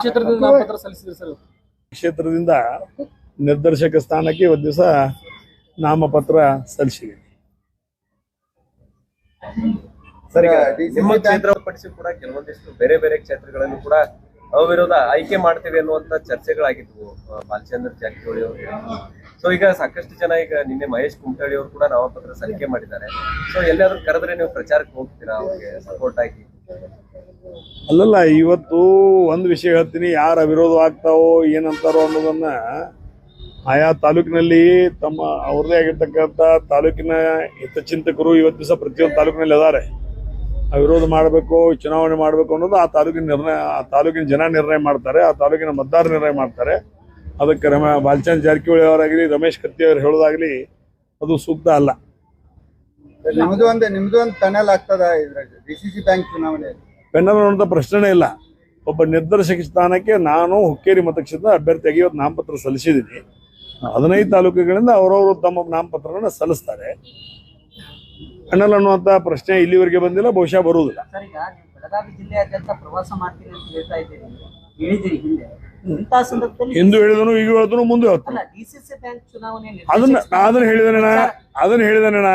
ಕ್ಷೇತ್ರದಿಂದ ನಾಮಪತ್ರ ಸಲ್ಲಿಸಿದ್ರಿ ಸರ್ ಕ್ಷೇತ್ರದಿಂದ ನಿರ್ದೇಶಕ ಸ್ಥಾನಕ್ಕೆ ಒಂದ್ ದಿವಸ ನಾಮಪತ್ರ ಸಲ್ಲಿಸಿದ್ದೀನಿ ಸರ್ ಈಗ ನಿಮ್ಮ ಕ್ಷೇತ್ರ ಹೊರತುಪಡಿಸಿ ಕೂಡ ಕೆಲವೊಂದಿಷ್ಟು ಬೇರೆ ಬೇರೆ ಕ್ಷೇತ್ರಗಳನ್ನು ಕೂಡ ಅವಿರೋಧ ಆಯ್ಕೆ ಮಾಡ್ತೇವೆ ಅನ್ನುವಂತ ಚರ್ಚೆಗಳಾಗಿದ್ವು ಬಾಲಚಂದ್ರ ಜಾರಕಿಹೊಳಿ ಅವರು ಸೊ ಈಗ ಸಾಕಷ್ಟು ಜನ ಈಗ ನಿನ್ನೆ ಮಹೇಶ್ ಕುಮಟಳ್ಳಿ ಅವರು ಕೂಡ ನಾಮಪತ್ರ ಸಲ್ಲಿಕೆ ಮಾಡಿದ್ದಾರೆ. ಸೊ ಎಲ್ಲಾದ್ರೂ ಕರೆದ್ರೆ ನೀವು ಪ್ರಚಾರಕ್ಕೆ ಹೋಗ್ತೀರಾ? ಅವ್ರಿಗೆ ಸಪೋರ್ಟ್ ಆಗಿ? ಅಲ್ಲಲ್ಲ, ಇವತ್ತು ಒಂದು ವಿಷಯ ಹೇಳ್ತೀನಿ. ಯಾರು ಅವಿರೋಧ ಆಗ್ತಾವೋ, ಏನಂತಾರೋ ಅನ್ನೋದನ್ನ ಆಯಾ ತಾಲೂಕಿನಲ್ಲಿ ತಮ್ಮ ಅವ್ರದೇ ಆಗಿರ್ತಕ್ಕಂಥ ತಾಲೂಕಿನ ಹಿತಚಿಂತಕರು ಇವತ್ತು ದಿವಸ ಪ್ರತಿಯೊಂದು ತಾಲೂಕಿನಲ್ಲಿ ಇದ್ದಾರೆ ಅವಿರೋಧ ಮಾಡಬೇಕು, ಚುನಾವಣೆ ಮಾಡಬೇಕು ಅನ್ನೋದು ಆ ತಾಲೂಕಿನ ನಿರ್ಣಯ, ಆ ತಾಲೂಕಿನ ಜನ ನಿರ್ಣಯ ಮಾಡ್ತಾರೆ, ಆ ತಾಲೂಕಿನ ಮತದಾರ ನಿರ್ಣಯ ಮಾಡ್ತಾರೆ. ಅದಕ್ಕೆ ರಮ ಬಾಲ್ಚಂದ್ ಜಾರಕಿಹೊಳಿ ಅವರಾಗಲಿ, ರಮೇಶ್ ಕತ್ತಿ ಅವರು ಹೇಳೋದಾಗಲಿ, ಅದು ಸೂಕ್ತ ಅಲ್ಲ. ನಿಮ್ದು ಒಂದು ನಿಮ್ದು ಒಂದು ಟನಲ್ ಆಗ್ತದ ಇದ್ರಾಗ ಡಿ ಸಿ ಸಿ ಬ್ಯಾಂಕ್ ಚುನಾವಣೆಯಲ್ಲಿ ಪೆನ್ನಲ್ ಅನ್ನೋಂಥ ಪ್ರಶ್ನೆನೇ ಇಲ್ಲ. ಒಬ್ಬ ನಿರ್ದೇಶಕ ಸ್ಥಾನಕ್ಕೆ ನಾನು ಹುಕ್ಕೇರಿ ಮತಕ್ಷೇತ್ರ ಅಭ್ಯರ್ಥಿಯಾಗಿ ಇವತ್ತು ನಾಮಪತ್ರ ಸಲ್ಲಿಸಿದ್ದೀನಿ. ಹದಿನೈದು ತಾಲೂಕುಗಳಿಂದ ಅವರವರು ತಮ್ಮ ನಾಮಪತ್ರಗಳನ್ನು ಸಲ್ಲಿಸ್ತಾರೆ. ಅಣ್ಣಲ್ ಅನ್ನುವಂತ ಪ್ರಶ್ನೆ ಇಲ್ಲಿವರೆಗೆ ಬಂದಿಲ್ಲ ಬಹುಶಃ ಬರುವುದಿಲ್ಲ. ಸರ್ ಈಗ ನೀವು ಬೆಳಗಾವಿ ಜಿಲ್ಲೆಯಾದ್ಯಂತ ಪ್ರವಾಸ ಮಾಡ್ತೀನಿ ಅಂತ ಹೇಳ್ತಾ ಇದ್ದೀರಿ. ಹೇಳಿದಿರಿ ಹಿಂದೆ. ಇಂಥ ಸಂದರ್ಭದಲ್ಲಿ ಹಿಂದೂ ಹೇಳಿದನು ಈಗ ಹೇಳಿದನು ಮುಂದೆ ಹೇಳ್ತಾನೆ ಅಲ್ಲ ಡಿಸಿಸಿ ಬ್ಯಾಂಕ್ ಚುನಾವಣೆ ಅದನ್ನ ನಿರ್ದೇಶಕ ಅದನ್ನ ಹೇಳಿದನಣ್ಣ ಅದನ್ನ ಹೇಳಿದನಣ್ಣ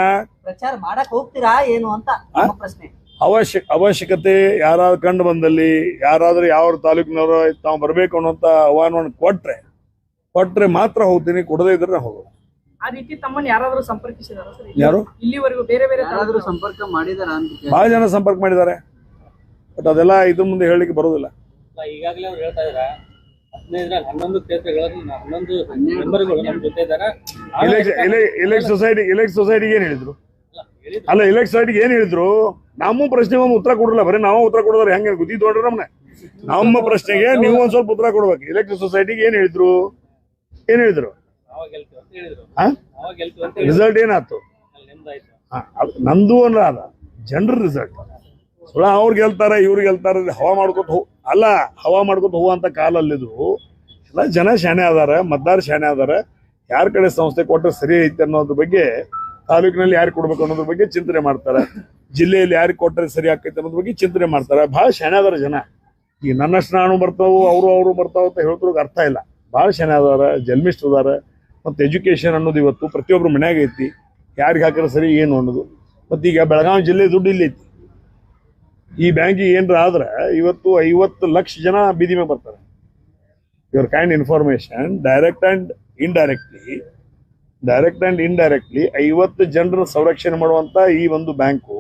ಪ್ರಚಾರ ಮಾಡಕ್ ಹೋಗ್ತೀರಾ ಏನು ಅಂತ ನಮ್ಮ ಪ್ರಶ್ನೆ. ಅವಶ್ಯ ಅವಶ್ಯಕತೆ ಯಾರಾದ್ರೂ ಕಂಡು ಬಂದಲ್ಲಿ ಯಾರಾದ್ರೂ ಯಾವ ತಾಲೂಕಿನವರು ತಾವು ಬರಬೇಕು ಅನ್ನೋಂತ ಆಹ್ವಾನವನ್ನು ಕೊಟ್ರೆ ಕೊಟ್ರೆ ಮಾತ್ರ ಹೋಗ್ತೀನಿ ಕೊಡದೇ ಇದ್ರೆ ನಾ ಹೋಗೋದು ಆ ರೀತಿ ತಮ್ಮನ್ನ ಯಾರಾದ್ರೂ ಸಂಪರ್ಕಿಸಿದಾರ ಸರ್ ಯಾರು? ಇಲ್ಲಿವರೆಗೂ ಬೇರೆ ಬೇರೆ ಯಾರಾದ್ರೂ ಸಂಪರ್ಕ ಮಾಡಿದಾರ ಅಂತ ಬಹಳ ಜನ ಸಂಪರ್ಕ ಮಾಡಿದ್ದಾರೆ. ಬಟ್ ಅದೆಲ್ಲ ಇದು ಮುಂದೆ ಹೇಳಲಿಕ್ಕೆ ಬರೋದಿಲ್ಲ. ಈಗಾಗಲೇ ಅವ್ರು ಹೇಳ್ತಾ ಇದಾರೆ ಹದಿನೈದರಲ್ಲಿ ಹನ್ನೊಂದು ಕ್ಷೇತ್ರಗಳಲ್ಲಿ ನ- ಹನ್ನೊಂದು ಮೆಂಬರ್ಗಳು ನಮ್ಮ ಜೊತೆ ಇಲೆಕ್ಟ್ ಸೊಸೈಟಿ ಇಲೆಕ್ಟ್ ಸೊಸೈಟಿಗೆ ಏನ್ ಹೇಳಿದ್ರು? ಅಲ್ಲ ಇಲೆಕ್ಟ್ ಸೊಸೈಟಿಗೆ ಏನ್ ಹೇಳಿದ್ರು? ನಮ್ಮ ಪ್ರಶ್ನೆ ಒಂದು ಉತ್ತರ ಕೊಡಲ್ಲ ಬರೀ ನಾವು ಉತ್ತರ ಕೊಡೋದ್ರೆ ಹೆಂಗೆ? ಗುದ್ದಿ ನೋಡ್ರಿ ನಮ್ಮನೆ ನಮ್ಮ ಪ್ರಶ್ನೆಗೆ ನೀವು ಒಂದ್ ಸ್ವಲ್ಪ ಉತ್ತರ ಕೊಡ್ಬೇಕು. ಇಲೆಕ್ಟ್ ಸೊಸೈಟಿಗೆ ಏನ್ ಹೇಳಿದ್ರು? ಏನ್ ಹೇಳಿದ್ರು? ರಿಸಲ್ಟ್ ಏನಾಯ್ತು? ನಂದು ಅಲ್ಲ ಅದ. ಜನರ ರಿಸಲ್ಟ್ ಸುಳ ಅವ್ರು ಗೆಲ್ತಾರೆ ಇವ್ರು ಗೆಲ್ತಾರೆ ಹವಾ ಮಾಡ್ಕೊತ ಹೋ ಅಲ್ಲ, ಹವಾ ಮಾಡ್ಕೊತ ಹೋಗುವಂತ ಕಾಲಲ್ಲಿದು, ಎಲ್ಲ ಜನ ಶಾಣೆ ಅದಾರ, ಮತದಾರ ಶಾಣೆ ಅದಾರ. ಯಾರ ಕಡೆ ಸಂಸ್ಥೆ ಕೊಟ್ಟರೆ ಸರಿ ಐತೆ ಅನ್ನೋದ್ರ ಬಗ್ಗೆ, ತಾಲೂಕಿನಲ್ಲಿ ಯಾರು ಕೊಡ್ಬೇಕು ಅನ್ನೋದ್ರ ಬಗ್ಗೆ ಚಿಂತನೆ ಮಾಡ್ತಾರೆ. ಜಿಲ್ಲೆಯಲ್ಲಿ ಯಾರಿಗೆ ಕೊಟ್ಟರೆ ಸರಿ ಆಕೈತೆ ಅನ್ನೋದ್ರ ಬಗ್ಗೆ ಚಿಂತನೆ ಮಾಡ್ತಾರೆ. ಭಾಳ ಶಾಣೆ ಅದಾರ ಜನ. ಈ ನನ್ನಷ್ಟು ನಾನು ಬರ್ತಾವು, ಅವರು ಅವರು ಬರ್ತಾವ ಅಂತ ಹೇಳ್ತಿರೋಕೆ ಅರ್ಥ ಇಲ್ಲ. ಭಾಳ ಶಾಣೆ ಅದಾರ ಜನ್ಮಿಸ್ಟ್ ಅದಾರ, ಮತ್ತು ಎಜುಕೇಶನ್ ಅನ್ನೋದು ಇವತ್ತು ಪ್ರತಿಯೊಬ್ಬರು ಮನ್ಯಾಗ ಐತಿ. ಯಾರಿಗೆ ಹಾಕಿದ್ರೆ ಸರಿ, ಏನು ಅನ್ನೋದು. ಮತ್ತು ಈಗ ಬೆಳಗಾವಿ ಜಿಲ್ಲೆ ದುಡ್ಡು ಇಲ್ಲಿ ಈ ಬ್ಯಾಂಕಿಗೆ ಏನಾರ ಆದ್ರೆ ಇವತ್ತು ಐವತ್ತು ಲಕ್ಷ ಜನ ಬೀದಿ ಮೇಲೆ ಬರ್ತಾರೆ. Your kind information direct and indirectly direct and indirectly ಐವತ್ತು ಜನರ ಸಂರಕ್ಷಣೆ ಮಾಡುವಂತ ಈ ಒಂದು ಬ್ಯಾಂಕು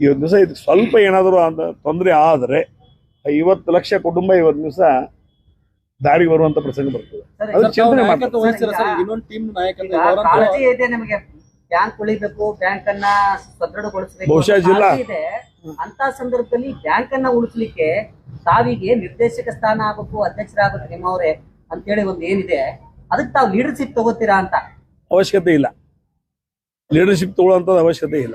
ಇವತ್ತು ದಿವಸ ಇದಕ್ಕೆ ಸ್ವಲ್ಪ ಏನಾದರೂ ಅಂತ ತೊಂದರೆ ಆದರೆ ಐವತ್ತು ಲಕ್ಷ ಕುಟುಂಬ ಇವತ್ತು ದಿವಸ ದಾರಿಗೆ ಬರುವಂತ ಪ್ರಸಂಗ ಬರ್ತದೆ. ಅದು ಚಿಂತನೆ ಮಾಡ್ತಾರೆ ಇದೆ ಬಹುಶಃ ಜಿಲ್ಲಾ- ಇದೆ. ಅಂತ ಸಂದರ್ಭದಲ್ಲಿ ಬ್ಯಾಂಕ್ ಅನ್ನ ಉಳಿಸ್ಲಿಕ್ಕೆ ತಾವಿಗೆ ನಿರ್ದೇಶಕ ಸ್ಥಾನ ಆಗಬೇಕು, ಅಧ್ಯಕ್ಷರಾಗಬೇಕು ನಿಮ್ಮವ್ರೆ ಅಂತೇಳಿ ಒಂದು ಏನಿದೆ, ಅದಕ್ಕೆ ತಾವು ಲೀಡರ್ಶಿಪ್ ತಗೋತೀರಾ ಅಂತ. ಅವಶ್ಯಕತೆ ಇಲ್ಲ. ಲೀಡರ್ಶಿಪ್ ತಗೊಳ್ಳೋಂಥದ್ದು ಅವಶ್ಯಕತೆ ಇಲ್ಲ.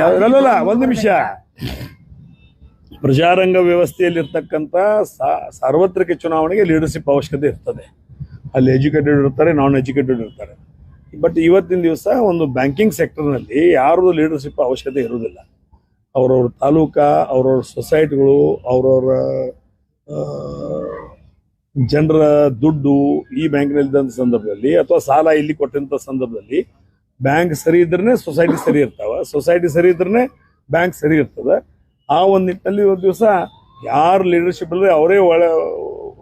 ಅಲ್ಲಲ್ಲ ಒಂದು ನಿಮಿಷ. ಪ್ರಜಾರಂಗ ವ್ಯವಸ್ಥೆಯಲ್ಲಿರ್ತಕ್ಕಂಥ ಸಾ- ಸಾರ್ವತ್ರಿಕ ಚುನಾವಣೆಗೆ ಲೀಡರ್ಶಿಪ್ ಅವಶ್ಯಕತೆ ಇರ್ತದೆ. ಅಲ್ಲಿ ಎಜುಕೇಟೆಡ್ ಇರ್ತಾರೆ ನಾನ್ ಎಜುಕೇಟೆಡ್ ಇರ್ತಾರೆ. ಬಟ್ ಇವತ್ತಿನ ದಿವಸ ಒಂದು ಬ್ಯಾಂಕಿಂಗ್ ಸೆಕ್ಟರ್ನಲ್ಲಿ ಯಾರ್ದು ಲೀಡರ್ಶಿಪ್ ಅವಶ್ಯಕತೆ ಇರುವುದಿಲ್ಲ. ಅವ್ರವ್ರ ತಾಲೂಕಾ, ಅವ್ರವ್ರ ಸೊಸೈಟಿಗಳು, ಅವ್ರವ್ರ ಜನರ ದುಡ್ಡು ಈ ಬ್ಯಾಂಕ್ನಲ್ಲಿ ಇದ್ದಂಥ ಸಂದರ್ಭದಲ್ಲಿ ಅಥವಾ ಸಾಲ ಇಲ್ಲಿ ಕೊಟ್ಟಂತ ಸಂದರ್ಭದಲ್ಲಿ ಬ್ಯಾಂಕ್ ಸರಿ ಇದ್ರೆ ಸೊಸೈಟಿ ಸರಿ ಇರ್ತಾವ. ಸೊಸೈಟಿ ಸರಿ ಇದ್ರೆ ಬ್ಯಾಂಕ್ ಸರಿ ಇರ್ತದೆ. ಆ ಒಂದು ನಿಟ್ಟಿನಲ್ಲಿ ಒಂದು ದಿವಸ ಯಾರು ಲೀಡರ್ಶಿಪ್ ಇಲ್ಲದೆ ಅವರೇ ಒಳ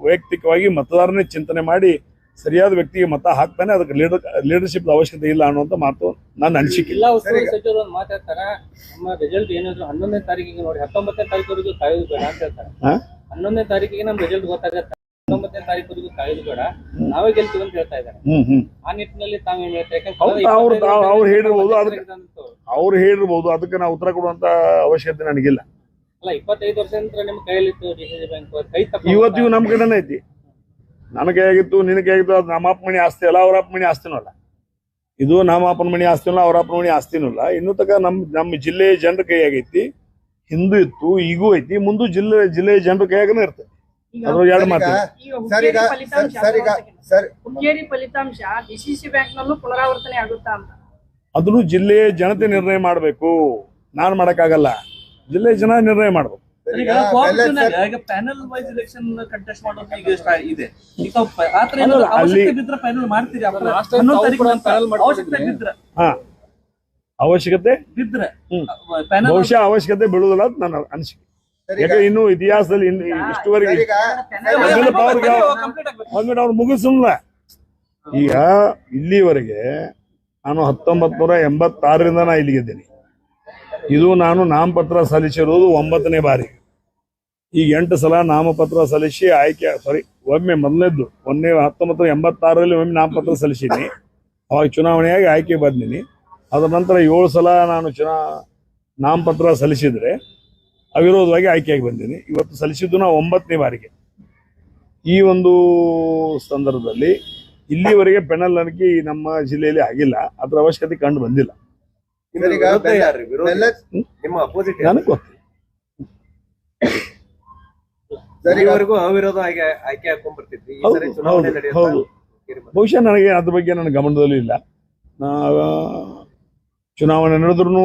ವೈಯಕ್ತಿಕವಾಗಿ ಮತದಾರನೇ ಚಿಂತನೆ ಮಾಡಿ ಸರಿಯಾದ ವ್ಯಕ್ತಿಗೆ ಮತ ಹಾಕ್ತಾನೆ ಅದಕ್ಕೆ ಲೀಡರ್ ಲೀಡರ್ಶಿಪ್ ಅವಶ್ಯಕತೆ ಇಲ್ಲ ಅನ್ನುವಂಥ ಮಾತು ನನ್ನ ಅನಿಸಿಕೆ. ಜಿಲ್ಲಾ ಉಸ್ತುವಾರಿ ಸಚಿವರು ಒಂದು ಮಾತಾಡ್ತಾರ ನಮ್ಮ ರಿಸಲ್ಟ್ ಏನಾದ್ರು ಹನ್ನೊಂದನೇ ತಾರೀಕಿಗೆ ನೋಡಿ ಹತ್ತೊಂಬತ್ತನೇ ತಾರೀಕುವರೆಗೂ ಕಾಯೋದು ಬೇಡ ಅಂತ ಹೇಳ್ತಾರೆ? ಹನ್ನೊಂದನೇ ತಾರೀಕಿಗೆ ನಮ್ಮ ರಿಸಲ್ಟ್ ಗೊತ್ತಾಗತ್ತೆ. ಹತ್ತೊಂಬತ್ತನೇ ತಾರೀಕುವರೆಗೂ ಕಾಯೋದು ಬೇಡ ನಾವೇ ಗೆಲ್ತೀವಿ ಅಂತ ಹೇಳ್ತಾ ಇದ್ದಾರೆ. ಆ ನಿಟ್ಟಿನಲ್ಲಿ ತಾವೇನ್ ಹೇಳ್ತಾರೆ? ಯಾಕಂದ್ರೆ ಅವ್ರು- ಹೇಳಿರ್ಬೋದು, ಅದಕ್ಕೆ- ಅವ್ರು ಹೇಳಿರ್ಬೋದು ಅದಕ್ಕೆ ನಾವು ಉತ್ತರ ಕೊಡುವಂತ ಅವಶ್ಯಕತೆ ನನಗಿಲ್ಲ. ಅಲ್ಲ ಇಪ್ಪತ್ತೈದು ವರ್ಷ ನಂತರ ನಿಮ್ ಕೈಯಲ್ಲಿತ್ತು ಡಿ ಬ್ಯಾಂಕ್ ಕೈ ತಪ್ಪ ಇವತ್ತಿಗೂ ನಮ್ಮ ಕಡೆನೇ ಐತಿ. ನನ್ನ ಹೇಗಿತ್ತು ನಿನಗೆ ಹೇಗಿತ್ತು ಅದು ನಮ್ಮ ಅಪ್ಪ ಮಣಿ ಆಸ್ತಿ ಅಲ್ಲ ಅವ್ರ ಅಪ್ಪ ಮಣಿ ಆಸ್ತಿನೂ ಅಲ್ಲ. ಇದು ನಮ್ಮ ಅಪ್ಪನ ಮಣಿ ಆಸ್ತಿನೂ ಅಲ್ಲ ಅವ್ರ ಅಪ್ಪನ ಮಣಿ ಆಸ್ತಿನೂ ಅಲ್ಲ. ಇನ್ನೂ ತಕ ನಮ್ಮ ನಮ್ಮ ಜಿಲ್ಲೆಯ ಜನರ ಕೈಯಾಗೈತಿ ಹಿಂದೂ ಇತ್ತು ಈಗೂ ಐತಿ ಮುಂದೂ ಜಿಲ್ಲೆ ಜಿಲ್ಲೆಯ ಜನರ ಕೈಯಾಗನೇ ಇರ್ತದೆ. ಎರಡು ಮಾತು ಈಗ ಸರ್ ಈಗ ಹುಕ್ಕೇರಿ ಫಲಿತಾಂಶ ಸರ್ ಈಗ ಸರ್. ಹುಕ್ಕೇರಿ ಫಲಿತಾಂಶ ಡಿಸಿಸಿ ಬ್ಯಾಂಕ್ ನಲ್ಲೂ ಪುನರಾವರ್ತನೆ ಆಗುತ್ತಾ ಅಂತ. ಅದನ್ನು ಜಿಲ್ಲೆಯ ಜನತೆ ನಿರ್ಣಯ ಮಾಡಬೇಕು. ನಾನು ಮಾಡೋಕ್ಕಾಗಲ್ಲ. ಜಿಲ್ಲೆಯ ಜನ ನಿರ್ಣಯ ಮಾಡಬೇಕು. ಪ್ಯಾನಲ್ ವೈಸ್ ಎಲೆಕ್ಷನ್ ಕಂಟೆಸ್ಟ್ ಮಾಡೋದು ಈಗ ಇದೆ ಈಗ ಏನಾದ್ರು ಅವಶ್ಯಕತೆ ಬಿದ್ರೆ ಪ್ಯಾನಲ್ ಮಾಡ್ತೀರಿ ಬಿದ್ರೆ ಬಿದ್ರೆ. ಬಹುಶಃ ಅವಶ್ಯಕತೆ ಬೀಳುವುದಿಲ್ಲ ಅಂತ ನನ್ನ ಅನಿಸಿಕೆ. ಯಾಕಂದ್ರೆ ಈಗ- ಇನ್ನು ಇತಿಹಾಸದಲ್ಲಿ ಇನ್ನು ಇಷ್ಟುವರೆಗೆ ಸರ್, ಈಗ ಮೊದಲು ಅವ್ರಿಗೆ ಕಂಪ್ಲೀಟ್ ಆಗ್ಬೇಕು ಹಂಗೆ ಅವ್ರು ಮುಗಿಸಲ್ಲ ಈಗ ಇಲ್ಲಿವರೆಗೆ ನಾನು ಹತ್ತೊಂಬತ್ ನೂರ ಎಂಬತ್ತಾರರಿಂದ ನಾ ಇಲ್ಲಿಗಿದ್ದೇನೆ. ಇದು ನಾನು ನಾಮಪತ್ರ ಸಲ್ಲಿಸಿರುವುದು ಒಂಬತ್ತನೇ ಬಾರಿ. ಈಗ ಎಂಟು ಸಲ ನಾಮಪತ್ರ ಸಲ್ಲಿಸಿ ಆಯ್ಕೆ ಸಾರಿ ಒಮ್ಮೆ ಮೊದಲನೇದ್ದು ಒಂದೇ ಹತ್ತೊಂಬತ್ತು ಎಂಬತ್ತಾರರಲ್ಲಿ ಒಮ್ಮೆ ನಾಮಪತ್ರ ಸಲ್ಲಿಸೀನಿ ಅವಾಗ ಚುನಾವಣೆಯಾಗಿ ಆಯ್ಕೆ ಬಂದಿನಿ ಅದರ ನಂತರ ಏಳು ಸಲ ನಾನು ಚುನಾ ನಾಮಪತ್ರ ಸಲ್ಲಿಸಿದ್ರೆ ಅವಿರೋಧವಾಗಿ ಆಯ್ಕೆಯಾಗಿ ಬಂದೀನಿ ಇವತ್ತು ಸಲ್ಲಿಸಿದ್ದು ನಾವು ಒಂಬತ್ತನೇ ಬಾರಿಗೆ. ಈ ಒಂದು ಸಂದರ್ಭದಲ್ಲಿ ಇಲ್ಲಿವರೆಗೆ ಪೆನಲ್ ನಮ್ಮ ಜಿಲ್ಲೆಯಲ್ಲಿ ಆಗಿಲ್ಲ. ಅದ್ರ ಅವಶ್ಯಕತೆ ಕಂಡು ಬಂದಿಲ್ಲ. ನನಗೆ ಗೊತ್ತಿಲ್ಲ. ಅವಿರೋಧ ಆಗಿ ಆಯ್ಕೆ ಈ ಹೌದು, ಚುನಾವಣೆ ಹೌದು, ನಡೆಯುತ್ತಾ? ಹೌದು. ಬಹುಶಃ ನನಗೆ ಅದ್ರ ಬಗ್ಗೆ ನನ್ನ ಗಮನದಲ್ಲಿ ಇಲ್ಲ ನಾ ಚುನಾವಣೆ ನಡೆದ್ರೂ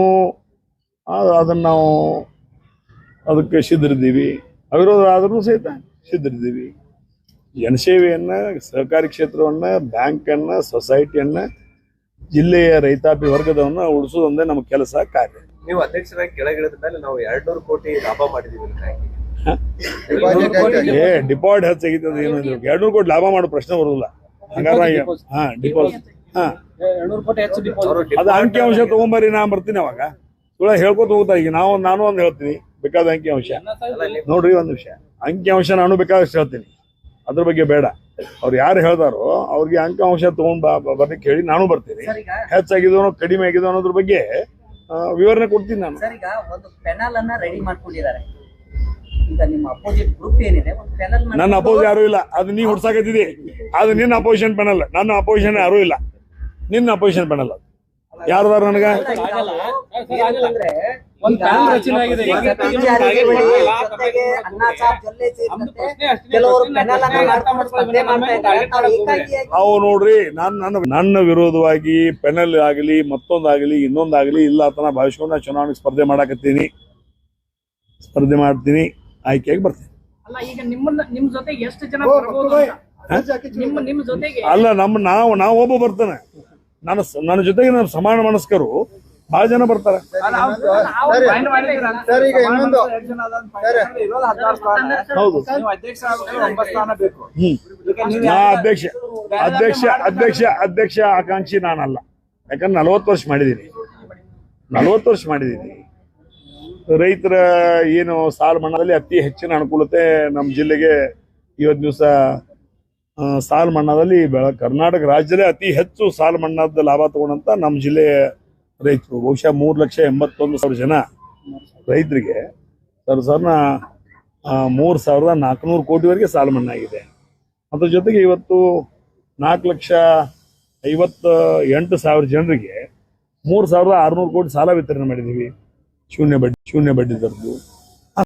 ಅದನ್ನ ನಾವು ಅದಕ್ಕೆ ಸಿದ್ಧರಿದ್ದೀವಿ ಅವಿರೋಧ ಆದ್ರೂ ಸಹಿತ ಸಿದ್ಧರಿದ್ದೀವಿ ಜನಸೇವೆಯನ್ನ ಸಹಕಾರಿ ಕ್ಷೇತ್ರವನ್ನ ಬ್ಯಾಂಕನ್ನ ಸೊಸೈಟಿಯನ್ನ ಜಿಲ್ಲೆಯ ರೈತಾಪಿ ವರ್ಗದವನ್ನ ಉಳಿಸೋದೊಂದೇ ನಮ್ಮ ಕೆಲಸ ಕಾರ್ಯ ನೀವು ಅಧ್ಯಕ್ಷರಾಗಿ ಕೆಳಗಿಳಿದ ಮೇಲೆ ನಾವು ಎರಡ್ ನೂರು ಕೋಟಿ ಲಾಭ ಮಾಡಿದೀವಿ. ಏ ಡಿಪಾಸಿಟ್ ಹೆಚ್ಚಾಗಿತ್ತು ತೆಗಿತದೆ ಏನು ಎರಡ್ನೂರು ಕೋಟಿ ಲಾಭ ಮಾಡೋ ಪ್ರಶ್ನೆ ಬರೋದಿಲ್ಲ. ಹಂಗಾರೆ ಹಾ ಡಿಪಾಸಿಟ್ ಹಾ. ಅದು ಅಂಕಿ ಅಂಶ ತಗೊಂಬರಿ ನಾ ಬರ್ತೀನಿ ಅವಾಗ. ಸುಳ್ಳ ಹೇಳ್ಕೊತ ಹೋಗ್ತಾ ಈಗ ನಾವು ನಾನು ಒಂದು ಹೇಳ್ತೀನಿ. ಬೇಕಾದ ಅಂಕಿ ಅಂಶ. ನೋಡ್ರಿ ಒಂದು ವಿಷಯ ಅಂಕಿ ಅಂಶ ನಾನು ಬೇಕಾದಷ್ಟು ಹೇಳ್ತೀನಿ. ಅದ್ರ ಬಗ್ಗೆ ಬೇಡ. ಅವ್ರು ಯಾರು ಹೇಳ್ದಾರೋ ಅವ್ರಿಗೆ ಅಂಕಿ ಅಂಶ ತಗೊಂಡ್ ಬರ್ಲಿಕ್ಕೆ ಹೇಳಿ ನಾನು ಬರ್ತೀನಿ. ಹೆಚ್ಚಾಗಿದ್ದು ಈಗ ಕಡಿಮೆ ಆಗಿದೆ ಅನ್ನೋದ್ರ ಬಗ್ಗೆ ಆ, ವಿವರಣೆ ಕೊಡ್ತೀನಿ ನಾನು. ಸರ್ ಈಗ ಒಂದು ಪೆನಲ್ ಅನ್ನ ರೆಡಿ ಮಾಡ್ಕೊಂಡಿದ್ದಾರೆ. ಈಗ ನಿಮ್ಮ ಅಪೋಸಿಟ್ ಗ್ರೂಪ್ ಏನಿದೆ ಒಂದು ಪೆನಲ್ ನನ್ನ ಅಪೋಸ್ ಯಾರು ಇಲ್ಲ. ಅದು ನೀ ಹುಡ್ಸಾಕತ್ತಿದಿ. ಅದು ನಿನ್ನ ಅಪೋಸಿಷನ್ ಪೆನಲ್ ನನ್ನ ಅಪೋಸಿಷನ್ ಯಾರು ಇಲ್ಲ. ನಿನ್ನ ಅಪೋಸಿಷನ್ ಪೆನಲ್ ಯಾರು ಯಾರ್ದಾರ ನನಗ? ಒಂದ್ ಪ್ಯಾನಲ್ ರಚನೆ ಆಗಿದೆ. ತಾವು ಏಕಾಂಗಿಯಾಗಿ ಅವು ನೋಡ್ರಿ ನಾನು ನನ್ನ ನನ್ನ ವಿರೋಧವಾಗಿ ಪೆನಲ್ ಆಗಲಿ ಮತ್ತೊಂದಾಗಲಿ ಇನ್ನೊಂದಾಗಲಿ ಇಲ್ಲ ಅಂತ ನಾ ಭಾವಿಸ್ಕೊಂಡು ನಾ ಚುನಾವಣೆಗೆ ಸ್ಪರ್ಧೆ ಮಾಡಕತ್ತೀನಿ. ಸ್ಪರ್ಧೆ ಮಾಡ್ತೀನಿ. ಆಯ್ಕೆಯಾಗಿ ಬರ್ತೀನಿ ಅಲ್ಲ ಈಗ ನಿಮ್ಮನ್ನ ನಿಮ್ ಜೊತೆಗೆ ಎಷ್ಟು ಜನ ಬರ್ಬೋದು ಅಂತ? ನಿಮ್ಮ ನಿಮ್ ಜೊತೆಗೆ ಅಲ್ಲ ನಮ್ಮ ನಾವು ನಾವು ಒಬ್ಬ ಬರ್ತಾನೆ. ನನ್ನ ಸ- ನನ್ನ ಜೊತೆಗೆ ನಮ್ಮ ಸಮಾನ ಮನಸ್ಕರು ಬಹಳ ಜನ ಬರ್ತಾರೆ. Sir, sir. ಈಗ ಇನ್ನೊಂದು. ಸರ್. ಹೌದು. ಹ್ಮ್. ನಾ ಅಧ್ಯಕ್ಷ ಅಧ್ಯಕ್ಷ ಅಧ್ಯಕ್ಷ ಅಧ್ಯಕ್ಷ ಆಕಾಂಕ್ಷಿ ನಾನಲ್ಲ. ಯಾಕಂದ್ರೆ ನಲವತ್ತು ವರ್ಷ ಮಾಡಿದ್ದೀನಿ ನಲವತ್ತು ವರ್ಷ ಮಾಡಿದ್ದೀನಿ ರೈತರ ಏನು ಸಾಲ ಮನ್ನಾದಲ್ಲಿ ಅತಿ ಹೆಚ್ಚಿನ ಅನುಕೂಲತೆ ನಮ್ಮ ಜಿಲ್ಲೆಗೆ ಇವತ್ತು ದಿವಸ ಸಾಲ ಮನ್ನಾದಲ್ಲಿ ಬೆಳ, ಕರ್ನಾಟಕ ರಾಜ್ಯದಲ್ಲೇ ಅತಿ ಹೆಚ್ಚು ಸಾಲ ಮನ್ನಾದ ಲಾಭ ತಗೊಂಡಂತ ನಮ್ಮ ಜಿಲ್ಲೆಯ ರೈತರು. ಬಹುಶಃ ಮೂರು ಲಕ್ಷ ಎಂಬತ್ತೊಂದು ಸಾವಿರ ಜನ ರೈತರಿಗೆ ಸರ್ ಸರ್ನ ಮೂರು ಸಾವಿರದ ನಾಲ್ಕುನೂರು ಕೋಟಿವರೆಗೆ ಸಾಲ ಮನ್ನಾಗಿದೆ ಅದ್ರ ಜೊತೆಗೆ ಇವತ್ತು ನಾಲ್ಕು ಲಕ್ಷ ಐವತ್ತ ಎಂಟು ಸಾವಿರ ಜನರಿಗೆ ಮೂರು ಸಾವಿರದ ಆರುನೂರು ಕೋಟಿ ಸಾಲ ವಿತರಣೆ ಮಾಡಿದ್ದೀವಿ. शून्य बड्डे शून्य बड्डे दर्द